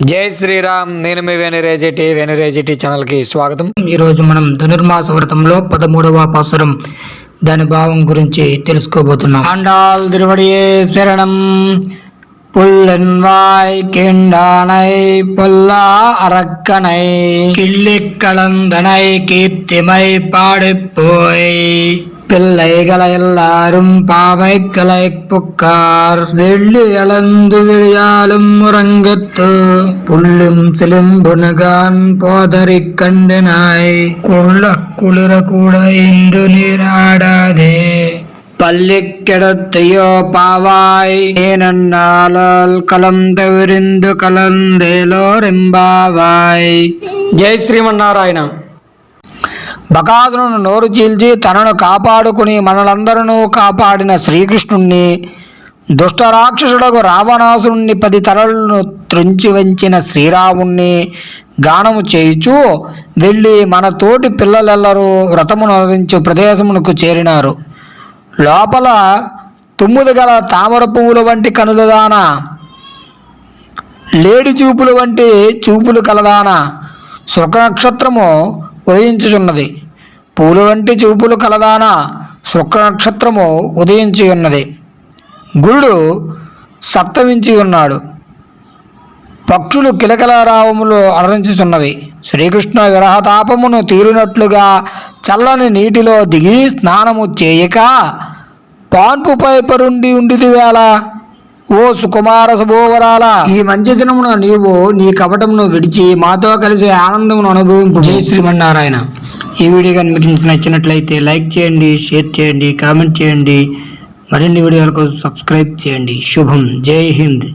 జై శ్రీరామ్ నేను మీ వెనరేజిటి వెనరేజిటి ఛానల్కి స్వాగతం ఈరోజు మనం ధనుర్మాస వ్రతంలో పదమూడవ పాసురం దాని భావం గురించి తెలుసుకోబోతున్నాం ఆండాల్ తిరువడియే శరణం புல்லன்வாய் கீண்டானை பொல்லா அரக்கனை கிள்ளிக் கலந்தனை கீர்த்திமை பாடிப்போய் பிள்ளைகளை எல்லாரும் பாவைக்களை புக்கார். வெள்ளி அளந்து விழியாலும் உறங்கத்து புல்லும் சிலும்புனுகான் போதறி கண்டனாய். குள்ள குளிர கூட இன்று நீராடாதே. பள்ளிக்கிடத்தையோ பாவாய். ஏனன்னாலால் கலந்த விருந்து கலந்தேலோர் எம்பாவாய். ஜெய் ஸ்ரீமன்னாராயணம். బకాసును నోరు చీల్చి తనను కాపాడుకుని మనలందరూ కాపాడిన శ్రీకృష్ణుణ్ణి దుష్టరాక్షసుడకు రావణాసురుణ్ణి పది తలలను త్రుంచి వంచిన శ్రీరాముణ్ణి గానము చేయుచు వెళ్ళి మన తోటి పిల్లలెల్లరూ వ్రతమును అనుసరించు ప్రదేశమునకు చేరినారు. లోపల తుమ్ముదు గల తామర పువ్వుల వంటి కనులదాన లేడి చూపులు వంటి చూపులు కలదాన శుక్రనక్షత్రము ఉదయించుచున్నది. పూలు వంటి చూపులు కలదాన శుక్ర నక్షత్రము ఉదయించి ఉన్నది గురుడు సప్తమించి ఉన్నాడు పక్షులు కిలకలరావములు అలరించుచున్నవి. శ్రీకృష్ణ విరహతాపమును తీరినట్లుగా చల్లని నీటిలో దిగి స్నానము చేయక పాన్పుపై పరుండి ఉండిది వేళ. ఓ సుకుమార శుభోవరాల ఈ మంచి దినమున నీవు నీ కపటమును విడిచి మాతో కలిసి ఆనందమును అనుభవింపు. జై శ్రీమన్నారాయణ. ఈ వీడియో కానీ మీకు నచ్చినట్లయితే లైక్ చేయండి షేర్ చేయండి కామెంట్ చేయండి. మరిన్ని వీడియోల కోసం సబ్స్క్రైబ్ చేయండి. శుభం. జై హింద్.